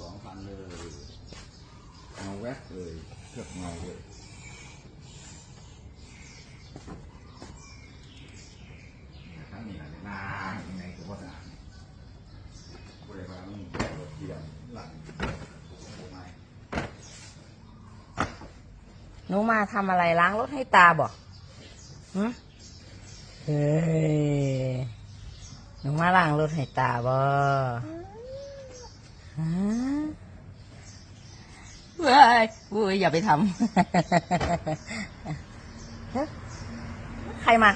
สองพันเลยเอาแวกเลยเกือบเงาเลย นูมาทำอะไรล้างรถให้ตาบอกหึเฮ้ยหนูมาล้างรถให้ตาบ่ฮะเว้ยวุ้ยอย่าไปทำใครมา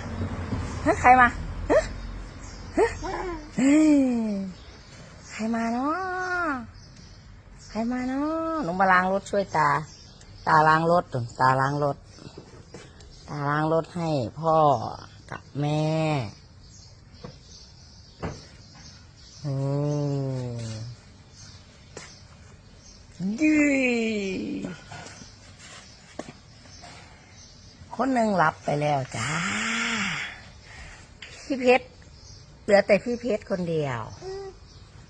ใครมาใครมาเนาะใครมาเนาะหนูมาล้างรถช่วยตา ตาล้างรถตาล้างรถ ตาล้างรถให้พ่อกับแม่โอ้ยืคนหนึ่งหลับไปแล้วจ้า พี่เพชรเหลือแต่พี่เพชรคนเดียว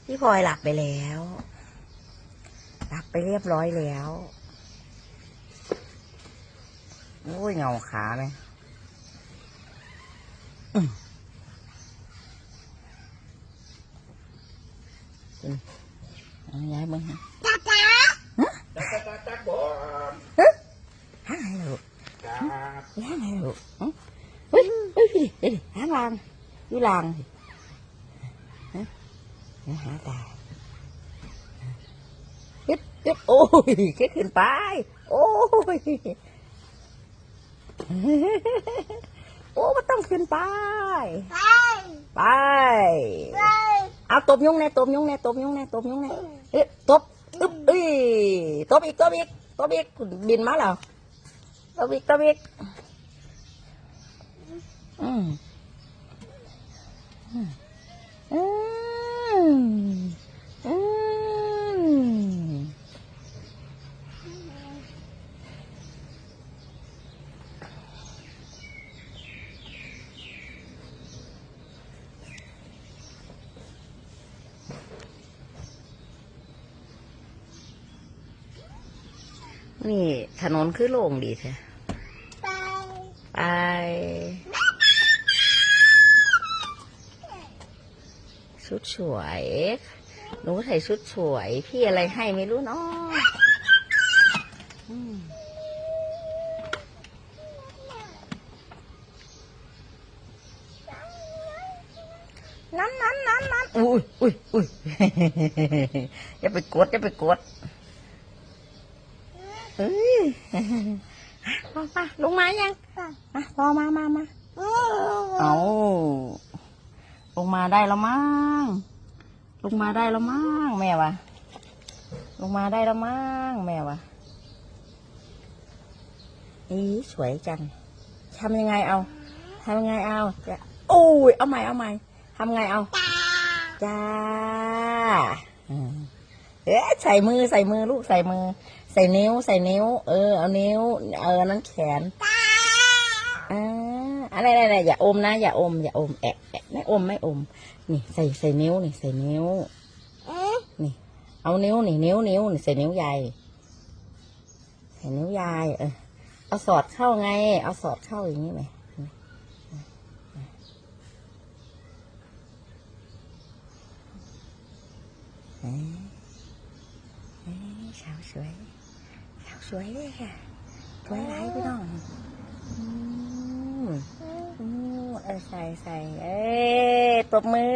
พี่พลอยหลับไปแล้ว หลับไปเรียบร้อยแล้ว โอ้ยเงาขาไหมอืมอืมเอาย้ายมึงฮะจักจักจักจักบอมหาอะไรลูกจักหาอะไรลูกหึเฮ้ยเฮ้ยพี่ดิหาลางอยู่ลางสิฮะเดี๋ยวหาตาเฮ็ดเฮ็ดโอ้ยเฮ็ดขึ้นไปโอ้ย โอ้มันต้องขึ้นไป ไปเอาตบยุงแน่ตบยุงแน่ตบยุงแน่ตบยุงแน่เอ๊ะตบอึ๊บเอ้ยตบอีกตบอีกตบอีกบินมาแล้วตบอีกตบอีก นี่ ถนนคือโล่งดีแท้ไป ชุดสวย หนูใส่ชุดสวย พี่อะไรให้ไม่รู้เนาะนั้นนั้นนั้นนั้นอุ้ยอุ้ยอุ้ยอย่าไปกดอย่าไปกด เอ้ยมามาลงมายังมาพอมามามาเอาลงมาได้แล้วมั้งลงมาได้แล้วมั้งแม่วะลงมาได้แล้วมั้งแม่วะอีสวยจังทำยังไงเอาทำยังไงเอาจะโอ้ยเอาใหม่เอาใหม่ทำไงเอา จ้าอืม เอ๊ะใส่มือใส่มือลูกใส่มือ ใส่นิ้ว ใส่นิ้ว เออเอานิ้ว เออนั้นแขนอ่าอะไรอะไรอะไรอย่าอมนะ อย่าอม อย่าอมแอะแอะไม่อมไม่อม นี่ใส่ใส่นิ้วนี่ใส่นิ้วนี่ เอานิ้วนี่นิ้วนิ้วนี่ใส่นิ้วยายใส่นิ้วยายเออเอาสอดเข้าไง เอาสอดเข้าอย่างนี้ไหมเอ้ยเอ้ย สวยสาวสวยเลยค่ะสวยหลายพี่น้องอืมอืมเออใส่ใส่เอ้ยตบมือ